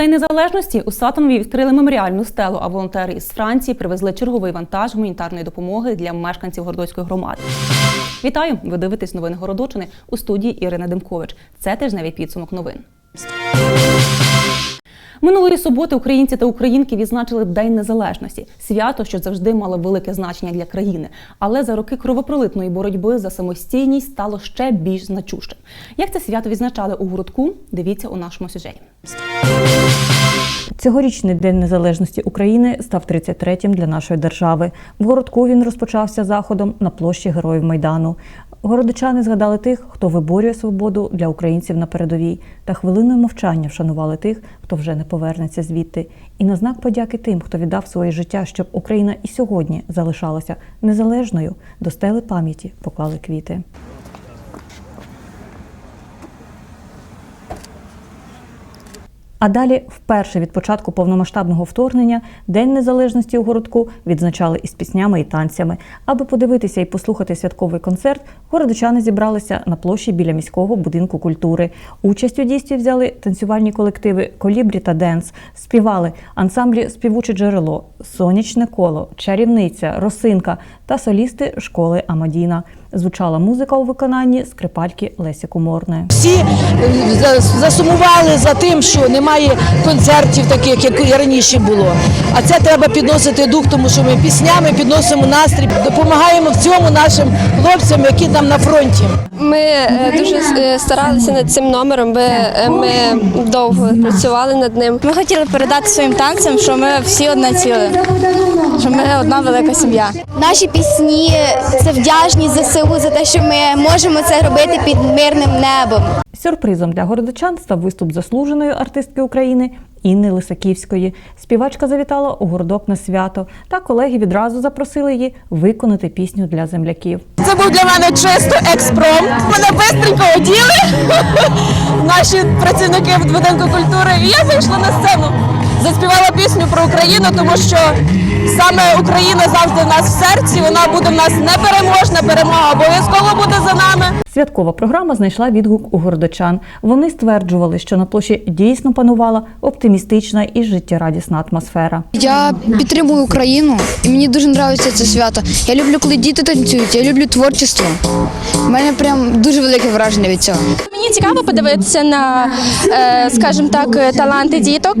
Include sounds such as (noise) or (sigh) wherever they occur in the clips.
День Незалежності. У Сатанові відкрили меморіальну стелу, а волонтери із Франції привезли черговий вантаж гуманітарної допомоги для мешканців Городоцької громади. Вітаю! Ви дивитесь новини Городочини у студії Ірина Демкович. Це тижневий підсумок новин. Минулої суботи українці та українки відзначили День Незалежності, свято, що завжди мало велике значення для країни. Але за роки кровопролитної боротьби за самостійність стало ще більш значущим. Як це свято відзначали у городку? Дивіться у нашому сюжеті. Цьогорічний День Незалежності України став 33-м для нашої держави. В городку він розпочався заходом на площі Героїв Майдану. Городочани згадали тих, хто виборює свободу для українців на передовій, та хвилиною мовчання вшанували тих, хто вже не повернеться звідти. І на знак подяки тим, хто віддав своє життя, щоб Україна і сьогодні залишалася незалежною, до стели пам'яті поклали квіти. А далі, вперше від початку повномасштабного вторгнення, День Незалежності у городку відзначали із піснями і танцями. Аби подивитися і послухати святковий концерт, городочани зібралися на площі біля міського будинку культури. Участь у дійстві взяли танцювальні колективи Колібрі та Денс, співали ансамблі Співуче джерело, Сонячне коло, Чарівниця, Росинка та солісти школи Амадіна. Звучала музика у виконанні скрипальки Лесі Куморної. всі е, засумували за тим, що немає концертів таких, як і раніше було. А це треба підносити дух, тому що ми піснями підносимо настрій, допомагаємо в цьому нашим хлопцям, які там на фронті. Ми е, дуже е, старалися над цим номером, бо ми довго працювали над ним. Ми хотіли передати своїм танцям, що ми всі одне ціле, що ми одна велика сім'я. Наші пісні це вдячність ЗСУ за те, що ми можемо це робити під мирним небом. Сюрпризом для городочан став виступ заслуженої артистки України Інни Лисаківської. Співачка завітала у городок на свято, та колеги відразу запросили її виконати пісню для земляків. Це був для мене чисто експром. Мене бистренько оділи (laughs) наші працівники в будинку культури. І я вийшла на сцену, заспівала пісню про Україну, тому що саме Україна завжди в нас в серці. Вона буде в нас непереможна. Перемога обов'язково буде за нами. Святкова програма знайшла відгук у городочан. Вони стверджували, що на площі дійсно панувала оптимістична і життєрадісна атмосфера. Я підтримую Україну і мені дуже подобається це свято. Я люблю, коли діти танцюють, я люблю творчество. У мене прям дуже велике враження від цього. Мені цікаво подивитися на, е, скажімо так, таланти діток,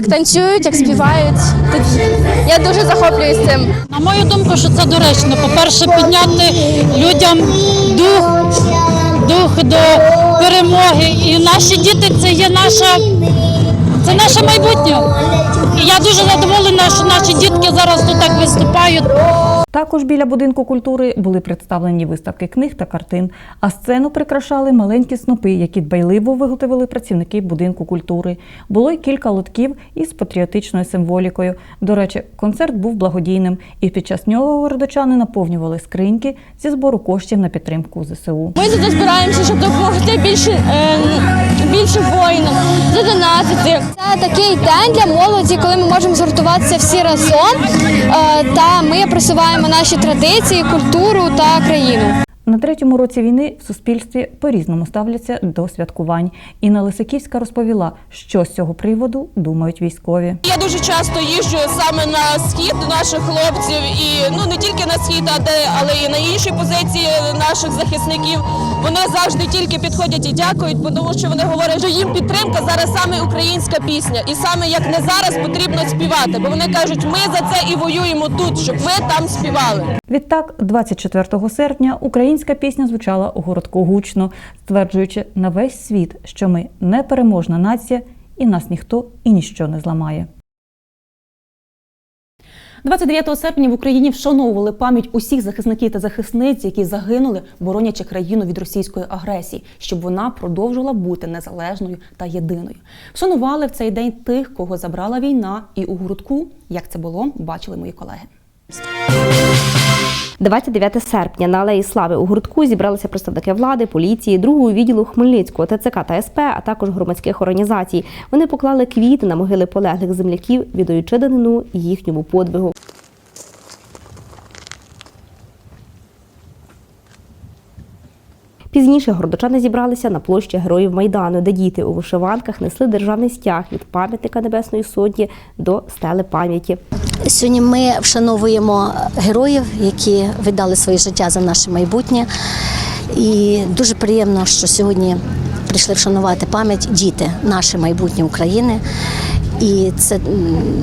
як танцюють, як співають. Я дуже захоплююсь цим. На мою думку, що це доречно. По-перше, підняти людям дух, дух до перемоги. І наші діти це є наша, це наше майбутнє. І я дуже задоволена, що наші дітки зараз тут так виступають. Також біля будинку культури були представлені виставки книг та картин, а сцену прикрашали маленькі снопи, які дбайливо виготовили працівники будинку культури. Було й кілька лотків із патріотичною символікою. До речі, концерт був благодійним, і під час нього городочани наповнювали скриньки зі збору коштів на підтримку ЗСУ. Ми тут збираємося, щоб допомогти більше, е, більше воїнам, задонатити. Це такий день для молоді, коли ми можемо згуртуватися всі разом, е, та ми просуваємо наші традиції, культуру та країну. На третьому році війни в суспільстві по-різному ставляться до святкувань. Інна Лисаківська розповіла, що з цього приводу думають військові. Я дуже часто їжджу саме на схід наших хлопців, і ну не тільки на схід, а де, але і на інші позиції наших захисників. Вони завжди тільки підходять і дякують, тому що вони говорять, що їм підтримка зараз саме українська пісня, і саме як не зараз потрібно співати. Бо вони кажуть, ми за це і воюємо тут, щоб ви там співали. Відтак, 24 серпня українська пісня звучала у городку гучно, стверджуючи на весь світ, що ми непереможна нація і нас ніхто і ніщо не зламає. 29 серпня в Україні вшановували пам'ять усіх захисників та захисниць, які загинули, боронячи країну від російської агресії, щоб вона продовжувала бути незалежною та єдиною. Вшанували в цей день тих, кого забрала війна, і у гуртку, як це було, бачили мої колеги. 29 серпня на Алеї Слави у гуртку зібралися представники влади, поліції, другого відділу Хмельницького, ТЦК та СП, а також громадських організацій. Вони поклали квіти на могили полеглих земляків, віддаючи данину їхньому подвигу. Пізніше городочани зібралися на площі Героїв Майдану, де діти у вишиванках несли державний стяг від пам'ятника Небесної Сотні до стели пам'яті. Сьогодні ми вшановуємо героїв, які віддали своє життя за наше майбутнє. І дуже приємно, що сьогодні прийшли вшанувати пам'ять діти, наше майбутнє України. І це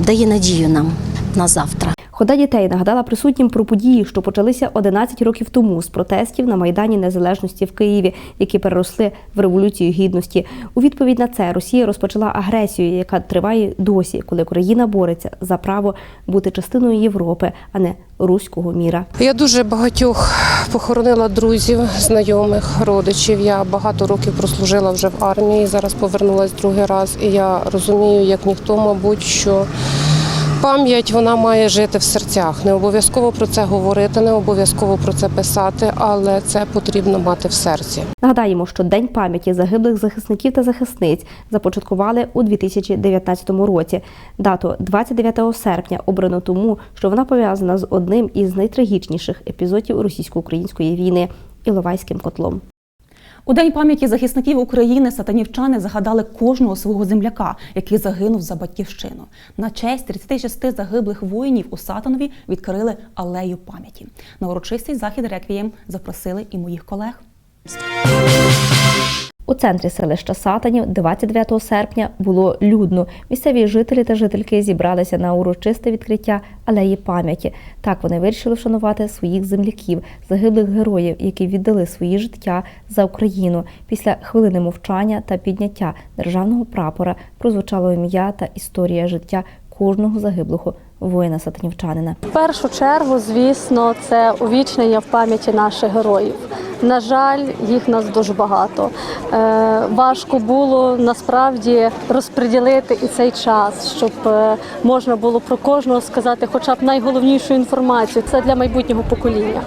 дає надію нам на завтра. Хода дітей нагадала присутнім про події, що почалися 11 років тому з протестів на Майдані Незалежності в Києві, які переросли в революцію гідності. У відповідь на це Росія розпочала агресію, яка триває досі, коли країна бореться за право бути частиною Європи, а не руського міра. Я дуже багатьох похоронила друзів, знайомих, родичів. Я багато років прослужила вже в армії. Зараз повернулася другий раз. І я розумію, як ніхто, мабуть, що пам'ять вона має жити в серцях. Не обов'язково про це говорити, не обов'язково про це писати, але це потрібно мати в серці. Нагадаємо, що День пам'яті загиблих захисників та захисниць започаткували у 2019 році. Дату 29 серпня обрано тому, що вона пов'язана з одним із найтрагічніших епізодів російсько-української війни Іловайським котлом. У день пам'яті захисників України сатанівчани загадали кожного свого земляка, який загинув за батьківщину. На честь 36 загиблих воїнів у Сатанові відкрили алею пам'яті. На урочистий захід реквієм запросили і моїх колег. У центрі селища Сатанів 29 серпня було людно. Місцеві жителі та жительки зібралися на урочисте відкриття алеї пам'яті. Так вони вирішили вшанувати своїх земляків, загиблих героїв, які віддали свої життя за Україну. Після хвилини мовчання та підняття державного прапора прозвучало ім'я та історія життя кожного загиблого воїна сатанівчанина. В першу чергу, звісно, це увічнення в пам'яті наших героїв. На жаль, їх нас дуже багато. Е, важко було насправді розподілити і цей час, щоб е, можна було про кожного сказати, хоча б найголовнішу інформацію. Це для майбутнього покоління.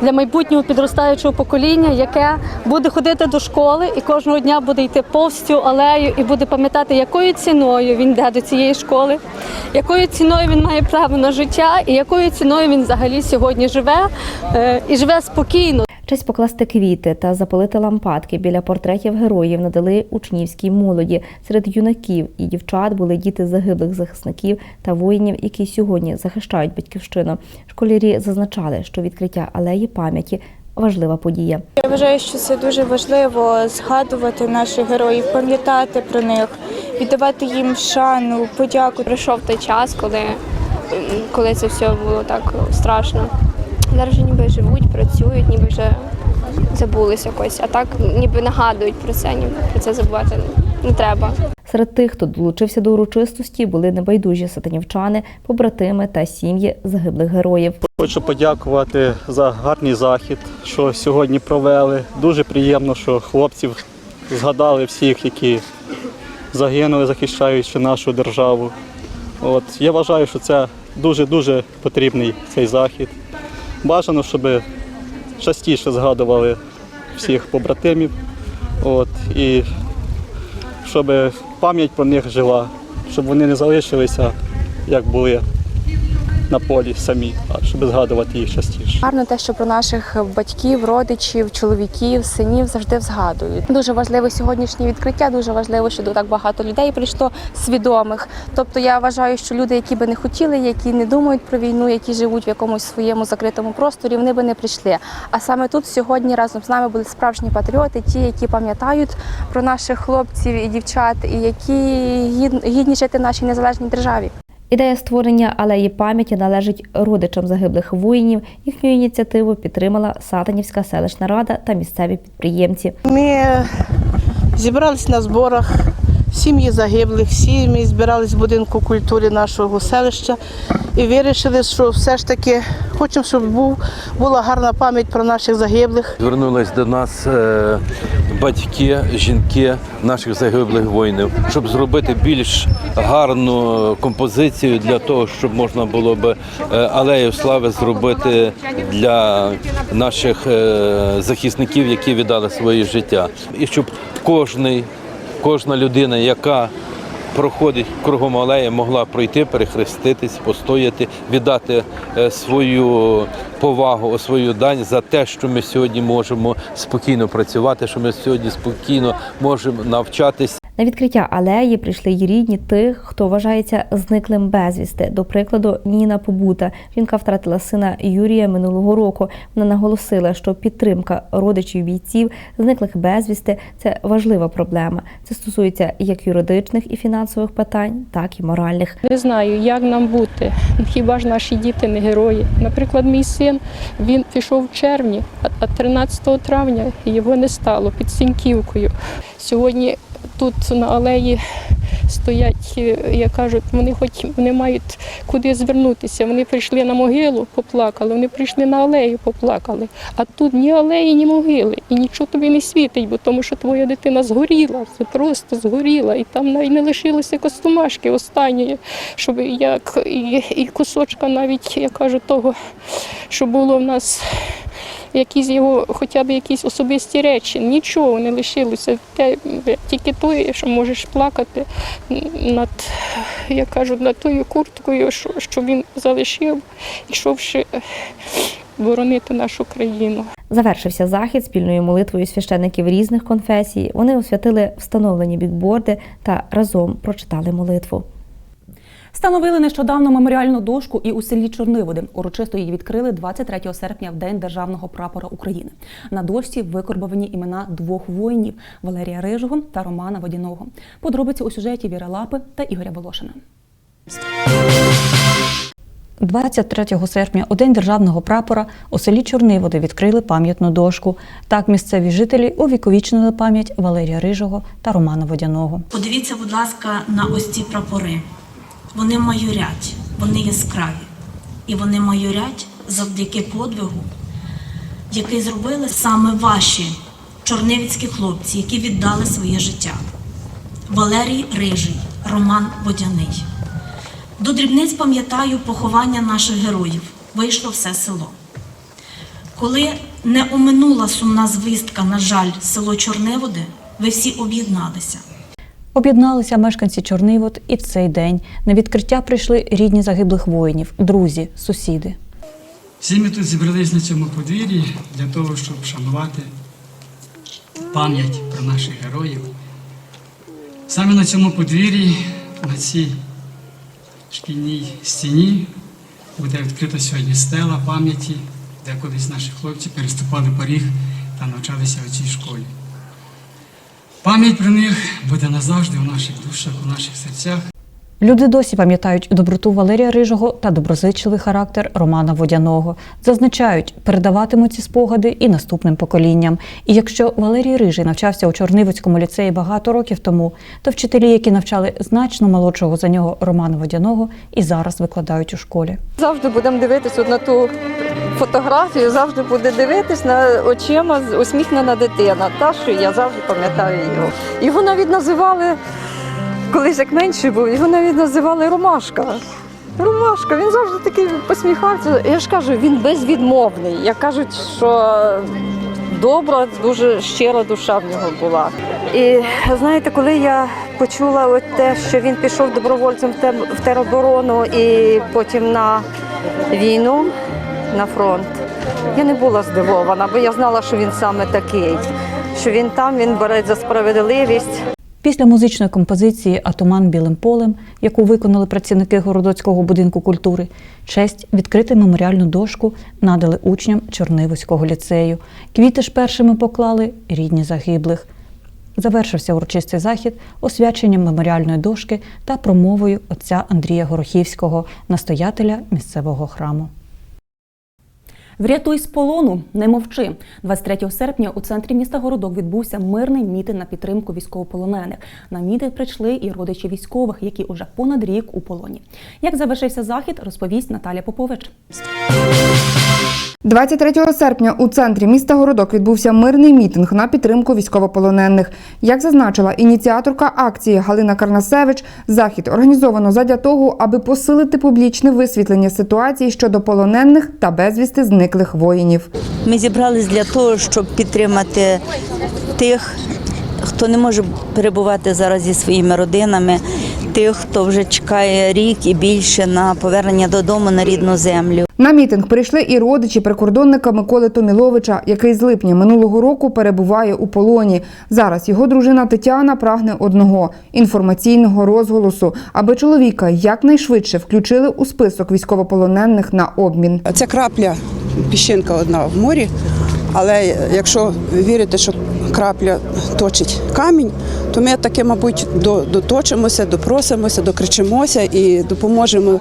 Для майбутнього підростаючого покоління, яке буде ходити до школи і кожного дня буде йти повз цю алею і буде пам'ятати, якою ціною він йде до цієї школи, якою ціною він має право на життя, і якою ціною він взагалі сьогодні живе е, і живе спокійно. Честь покласти квіти та запалити лампадки біля портретів героїв надали учнівській молоді. Серед юнаків і дівчат були діти загиблих захисників та воїнів, які сьогодні захищають батьківщину. Школярі зазначали, що відкриття алеї пам'яті важлива подія. Я вважаю, що це дуже важливо згадувати наших героїв, пам'ятати про них, віддавати їм шану, подяку. Прийшов той час, коли, коли це все було так страшно. Зараз вже ніби живуть, працюють, ніби вже забулись якось, а так ніби нагадують про це, ніби про це забувати не треба. Серед тих, хто долучився до урочистості, були небайдужі сатанівчани, побратими та сім'ї загиблих героїв. Хочу подякувати за гарний захід, що сьогодні провели. Дуже приємно, що хлопців згадали всіх, які загинули, захищаючи нашу державу. От я вважаю, що це дуже дуже потрібний цей захід. Бажано, щоб частіше згадували всіх побратимів. От, і щоб пам'ять про них жила, щоб вони не залишилися, як були на полі самі, щоб згадувати їх частіше. Гарно те, що про наших батьків, родичів, чоловіків, синів завжди згадують. Дуже важливе сьогоднішнє відкриття. Дуже важливо, що до так багато людей прийшло свідомих. Тобто я вважаю, що люди, які би не хотіли, які не думають про війну, які живуть в якомусь своєму закритому просторі, вони би не прийшли. А саме тут сьогодні разом з нами були справжні патріоти, ті, які пам'ятають про наших хлопців і дівчат, і які гід- гідні жити в нашій незалежній державі. Ідея створення алеї пам'яті належить родичам загиблих воїнів. Їхню ініціативу підтримала Сатанівська селищна рада та місцеві підприємці. Ми зібралися на зборах сім'ї загиблих, сім'ї збирались в будинку культури нашого селища і вирішили, що все ж таки хочемо, щоб був, була гарна пам'ять про наших загиблих. Звернулись до нас е, батьки, жінки наших загиблих воїнів, щоб зробити більш гарну композицію для того, щоб можна було би е, алею слави зробити для наших е, захисників, які віддали своє життя, і щоб кожний, кожна людина, яка проходить кругом алеї, могла пройти, перехреститись, постояти, віддати е, свою повагу, свою дань за те, що ми сьогодні можемо спокійно працювати, що ми сьогодні спокійно можемо навчатись. На відкриття алеї прийшли й рідні тих, хто вважається зниклим безвісти. До прикладу, Ніна Побута. Жінка втратила сина Юрія минулого року. Вона наголосила, що підтримка родичів бійців, зниклих безвісти це важлива проблема. Це стосується як юридичних і фінансових питань, так і моральних. Не знаю, як нам бути. Хіба ж наші діти не герої? Наприклад, мій син він пішов в червні, а- а 13 травня його не стало під Сіньківкою. Сьогодні тут на алеї стоять, як кажуть, вони хоч вони мають куди звернутися. Вони прийшли на могилу, поплакали, вони прийшли на алею, поплакали. А тут ні алеї, ні могили, і нічого тобі не світить, бо тому що твоя дитина згоріла, просто згоріла, і там навіть не лишилося костюмашки останньої, щоб як і, і кусочка навіть, я кажу, того, що було в нас якісь його, хоча б якісь особисті речі, нічого не лишилося. Тільки те, що можеш плакати над, я кажу, над тою курткою, що, що він залишив, ішовши боронити нашу країну. Завершився захід спільною молитвою священиків різних конфесій. Вони освятили встановлені бікборди та разом прочитали молитву. Встановили нещодавно меморіальну дошку і у селі Чорниводи. Урочисто її відкрили 23 серпня в День Державного прапора України. На дошці викорбовані імена двох воїнів Валерія Рижого та Романа Водяного. Подробиці у сюжеті Віри Лапи та Ігоря Волошина. 23 серпня, у день державного прапора, у селі Чорниводи відкрили пам'ятну дошку. Так місцеві жителі увіковічнили пам'ять Валерія Рижого та Романа Водяного. Подивіться, будь ласка, на ось ці прапори. Вони майорять, вони яскраві. І вони майорять завдяки подвигу, який зробили саме ваші чорнивицькі хлопці, які віддали своє життя. Валерій Рижий, Роман Водяний. До дрібниць пам'ятаю поховання наших героїв. Вийшло все село. Коли не оминула сумна звістка, на жаль, село Чорниводи, ви всі об'єдналися. Об'єдналися мешканці Чорнивод і в цей день. На відкриття прийшли рідні загиблих воїнів, друзі, сусіди. Всі ми тут зібрались на цьому подвір'ї для того, щоб вшанувати пам'ять про наших героїв. Саме на цьому подвір'ї, на цій шкільній стіні, буде відкрита сьогодні стела пам'яті, де колись наші хлопці переступали поріг та навчалися у цій школі. Пам'ять про них буде назавжди у наших душах, у наших серцях. Люди досі пам'ятають доброту Валерія Рижого та доброзичливий характер Романа Водяного. Зазначають, передаватимуть ці спогади і наступним поколінням. І якщо Валерій Рижий навчався у Чорнивицькому ліцеї багато років тому, то вчителі, які навчали значно молодшого за нього Романа Водяного, і зараз викладають у школі. Завжди будемо дивитися на ту фотографію, завжди буде дивитись на очима усміхнена дитина. Та, що я завжди пам'ятаю його. Його навіть називали, колись як менший був, його навіть називали Ромашка. Ромашка, він завжди такий посміхався. Я ж кажу, він безвідмовний. Як кажуть, що добра, дуже щира душа в нього була. І знаєте, коли я почула от те, що він пішов добровольцем в тероборону і потім на війну на фронт, я не була здивована, бо я знала, що він саме такий, що він там, він бореться за справедливість. Після музичної композиції Атоман білим полем, яку виконали працівники Городоцького будинку культури, честь відкрити меморіальну дошку надали учням Чорнивоського ліцею. Квіти ж першими поклали рідні загиблих. Завершився урочистий захід освяченням меморіальної дошки та промовою отця Андрія Горохівського, настоятеля місцевого храму. Врятуй з полону, не мовчи. 23 серпня у центрі міста Городок відбувся мирний мітинг на підтримку військовополонених. На мітинг прийшли і родичі військових, які уже понад рік у полоні. Як завершився захід, розповість Наталя Попович. 23 серпня у центрі міста Городок відбувся мирний мітинг на підтримку військовополонених. Як зазначила ініціаторка акції Галина Карнасевич, захід організовано задля того, аби посилити публічне висвітлення ситуації щодо полонених та безвісти зниклих воїнів. Ми зібрались для того, щоб підтримати тих, хто не може перебувати зараз зі своїми родинами, тих, хто вже чекає рік і більше на повернення додому на рідну землю. На мітинг прийшли і родичі прикордонника Миколи Томіловича, який з липня минулого року перебуває у полоні. Зараз його дружина Тетяна прагне одного інформаційного розголосу, аби чоловіка якнайшвидше включили у список військовополонених на обмін. Це крапля, піщинка одна в морі. Але якщо вірити, що крапля точить камінь, то ми таки, мабуть, доточимося, допросимося, докричимося і допоможемо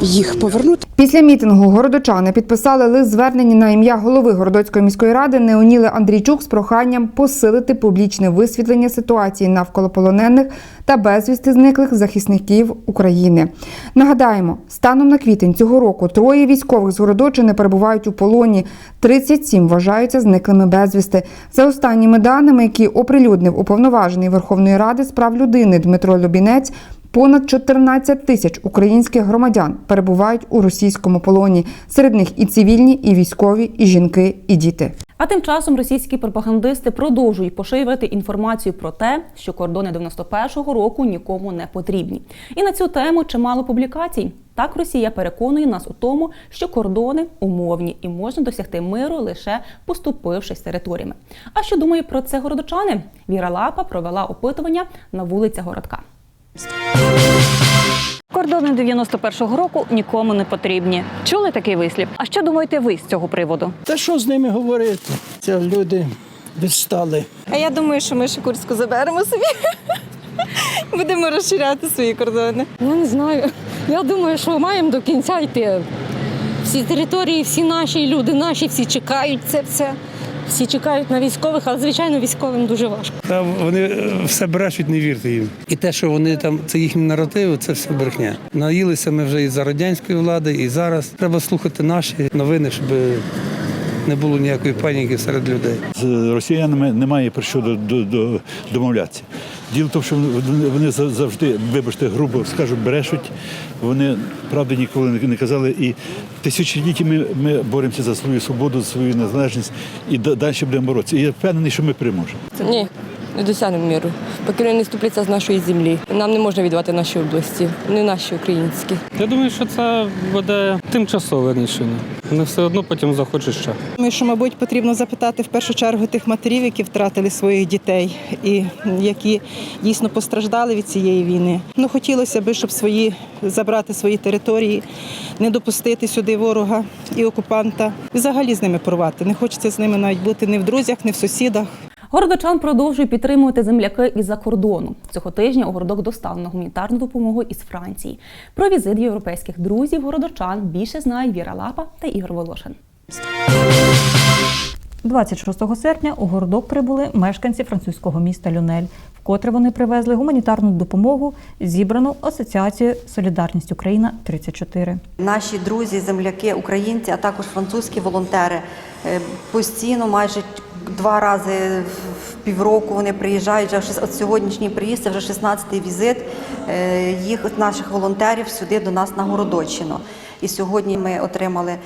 їх повернути. Після мітингу городочани підписали лист звернення на ім'я голови Городоцької міської ради Неоніли Андрійчук з проханням посилити публічне висвітлення ситуації навколо полонених та безвісти зниклих захисників України. Нагадаємо, станом на квітень цього року троє військових з Городочини перебувають у полоні. 37 вважаються зниклими безвісти. За останніми даними, які оприлюднив уповноважений Верховної Ради з прав людини Дмитро Любінець. Понад 14 тисяч українських громадян перебувають у російському полоні. Серед них і цивільні, і військові, і жінки, і діти. А тим часом російські пропагандисти продовжують поширювати інформацію про те, що кордони 91-го року нікому не потрібні. І на цю тему чимало публікацій. Так Росія переконує нас у тому, що кордони умовні і можна досягти миру лише поступившись територіями. А що думає про це городочани? Віра Лапа провела опитування на вулицях городка. Кордони 91-го року нікому не потрібні. Чули такий вислів? А що думаєте ви з цього приводу? Та що з ними говорити? Це люди відстали. А я думаю, що ми Шикурську заберемо собі. Будемо розширяти свої кордони. Я не знаю. Я думаю, що маємо до кінця йти. Всі території, всі наші люди, наші всі чекають це все. Всі чекають на військових, але звичайно військовим дуже важко. Та вони е, все брешуть, не вірте їм. І те, що вони там, це їхні наративи, це все брехня. Наїлися ми вже і за радянської влади, і зараз треба слухати наші новини, щоб не було ніякої паніки серед людей. З росіянами немає про що до, до, до, домовлятися. Діло в тому, що вони, завжди, вибачте, грубо скажу, брешуть. Вони правди ніколи не- казали. І тисячоліття ми, ми боремося за свою свободу, за свою незалежність і далі будемо боротися. І я впевнений, що ми переможемо. Ні, не досягнемо миру. Поки вони не ступляться з нашої землі. Нам не можна віддавати наші області, не наші українські. Я думаю, що це буде тимчасове рішення. Вони все одно потім захочуть ще. Ми що, мабуть, потрібно запитати в першу чергу тих матерів, які втратили своїх дітей і які дійсно постраждали від цієї війни. Ну, хотілося б, щоб свої забрати свої території, не допустити сюди ворога і окупанта, і взагалі з ними порвати. Не хочеться з ними навіть бути ні в друзях, ні в сусідах. Городочан продовжує підтримувати земляки із-за кордону. Цього тижня у городок доставлено гуманітарну допомогу із Франції. Про візит європейських друзів городочан більше знають Віра Лапа та Ігор Волошин. 26 серпня у городок прибули мешканці французького міста Люнель, вкотре вони привезли гуманітарну допомогу, зібрану асоціацією Солідарність Україна 34 Наші друзі, земляки, українці, а також французькі волонтери е, постійно, майже два рази в півроку вони приїжджають. Вже от сьогоднішній приїзд це вже 16-й візит е, їх наших волонтерів сюди до нас на Городочину. І сьогодні ми отримали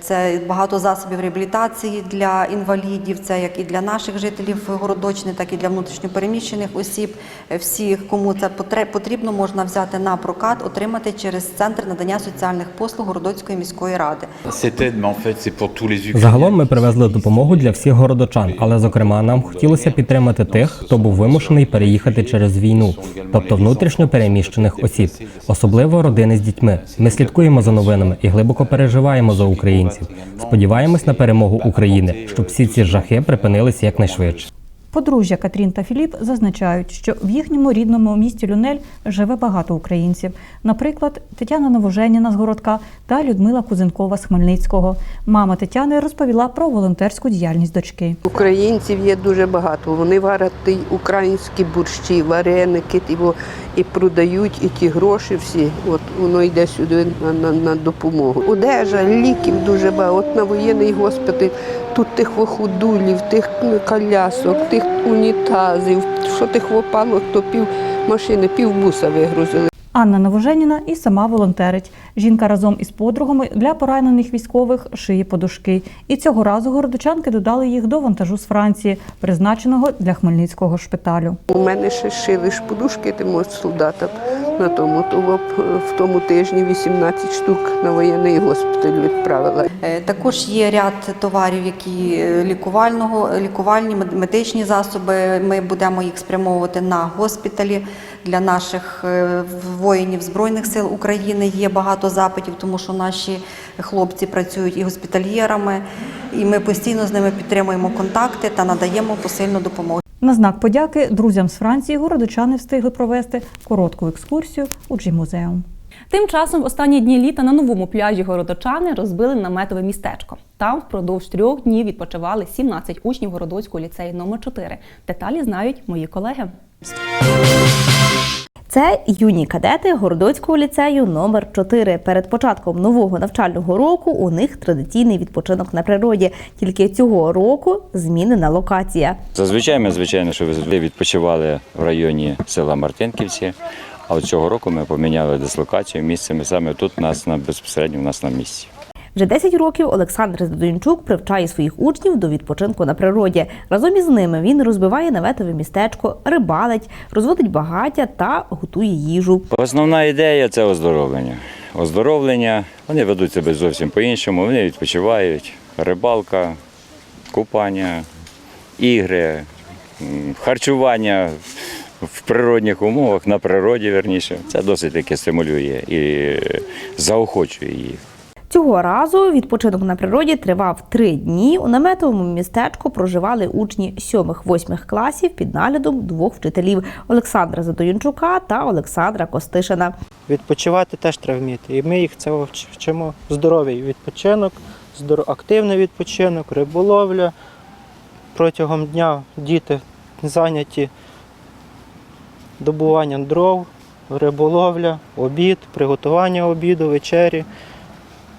це багато засобів реабілітації для інвалідів. Це як і для наших жителів Городочини, так і для внутрішньопереміщених осіб. Е, Всі, кому це потре- потрібно, можна взяти на прокат, отримати через центр надання соціальних послуг Городоцької міської ради. Загалом ми привезли допомогу для всіх городочан, але зокрема нам хотілося підтримати тих, хто був вимушений переїхати через війну, тобто внутрішньо переміщених осіб, особливо родини з дітьми. Ми слідкуємо за новинами і глибоко переживаємо за українців. Сподіваємось на перемогу України, щоб всі ці жахи припинилися якнайшвидше. Подружжя Катрін та Філіп зазначають, що в їхньому рідному місті Люнель живе багато українців. Наприклад, Тетяна Новоженіна з городка та Людмила Кузенкова з Хмельницького. Мама Тетяни розповіла про волонтерську діяльність дочки. Українців є дуже багато. Вони варять українські борщі, вареники, і продають і ті гроші всі. От воно йде сюди на, на, на допомогу. Одежа, ліків дуже багато. От на воєнний госпіталь тут тих ходулів, тих колясок, тих унітазів, що тих вопало, то пів машини, пів буса вигрузили. Анна Новоженіна і сама волонтерить. Жінка разом із подругами для поранених військових шиє подушки. І цього разу городочанки додали їх до вантажу з Франції, призначеного для Хмельницького шпиталю. У мене ще шили ж подушки тим солдатам на тому, то в- в тому тижні 18 штук на воєнний госпіталь відправила. Е, Також є ряд товарів, які е, лікувального, лікувальні мед- медичні засоби. Ми будемо їх спрямовувати на госпіталі для наших е, воїнів Збройних сил України. Є багато запитів, тому що наші хлопці працюють і госпітальєрами, і ми постійно з ними підтримуємо контакти та надаємо посильну допомогу. На знак подяки друзям з Франції городочани встигли провести коротку екскурсію у Джі-музеум. Тим часом в останні дні літа на новому пляжі городочани розбили наметове містечко. Там впродовж трьох днів відпочивали 17 учнів городоцького ліцею номер 4 Деталі знають мої колеги. Це юні кадети Городоцького ліцею номер 4 Перед початком нового навчального року у них традиційний відпочинок на природі. Тільки цього року змінена локація. Зазвичай ми, звичайно, що відпочивали в районі села Мартинківці. А цього року ми поміняли дислокацію місцями саме тут, нас на безпосередньо у нас на місці. Вже 10 років Олександр Здончук привчає своїх учнів до відпочинку на природі. Разом із ними він розбиває наветове містечко, рибалить, розводить багаття та готує їжу. Основна ідея це оздоровлення. Оздоровлення, вони ведуть себе зовсім по-іншому, вони відпочивають, рибалка, купання, ігри, харчування в природних умовах, на природі верніше. Це досить таки стимулює і заохочує їх. Цього разу відпочинок на природі тривав три дні. У наметовому містечку проживали учні 7-8 класів під наглядом двох вчителів Олександра Задоюнчука та Олександра Костишина. Відпочивати теж треба вміти. І ми їх вч- вчимо. Здоровий відпочинок, активний відпочинок, риболовля. Протягом дня діти зайняті добуванням дров, риболовля, обід, приготування обіду, вечері.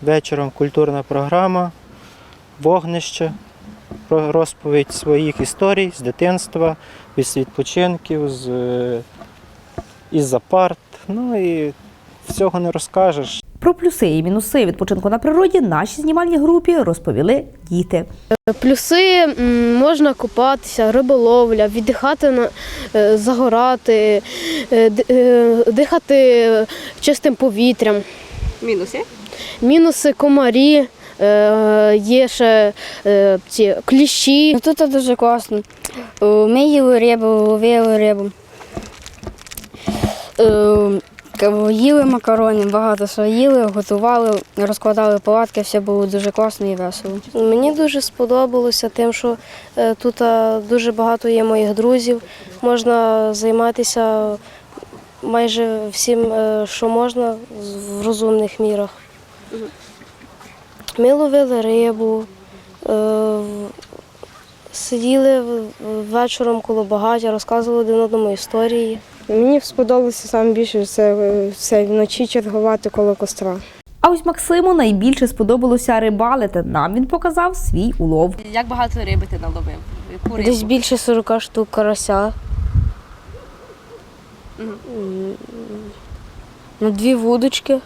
Вечором культурна програма, вогнище, про- розповідь своїх історій з дитинства, з відпочинків, з, е, із-за парт. Ну і всього не розкажеш. Про плюси і мінуси відпочинку на природі нашій знімальній групі розповіли діти. Плюси можна купатися, риболовля, віддихати, на- е, загорати, е, дихати чистим повітрям. Мінуси? Мінуси комарі, е, є ще е, ці кліщі. Ну, тут дуже класно. Ми їли рибу, ловили рибу. Е, Їли макарони, багато що їли, готували, розкладали палатки, все було дуже класно і весело. Мені дуже сподобалося тим, що е, тут е, дуже багато є моїх друзів. Можна займатися майже всім, е, що можна в розумних мірах. Ми ловили рибу, е, сиділи вечором коло багаття, розказували один одному історії. Мені сподобалося саме більше це, це вночі чергувати коло костра. А ось Максиму найбільше сподобалося рибалити. Нам він показав свій улов. Як багато риби ти наловив? Яку Десь більше 40 штук карася. М, Ну, дві вудочки.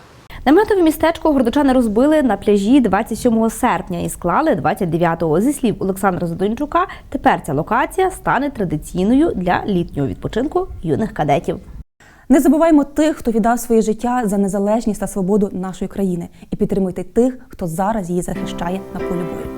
Наметове містечко гордочани розбили на пляжі 27 серпня і склали 29-го. Зі слів Олександра Задончука, тепер ця локація стане традиційною для літнього відпочинку юних кадетів. Не забуваймо тих, хто віддав своє життя за незалежність та свободу нашої країни, і підтримуйте тих, хто зараз її захищає на полі бою.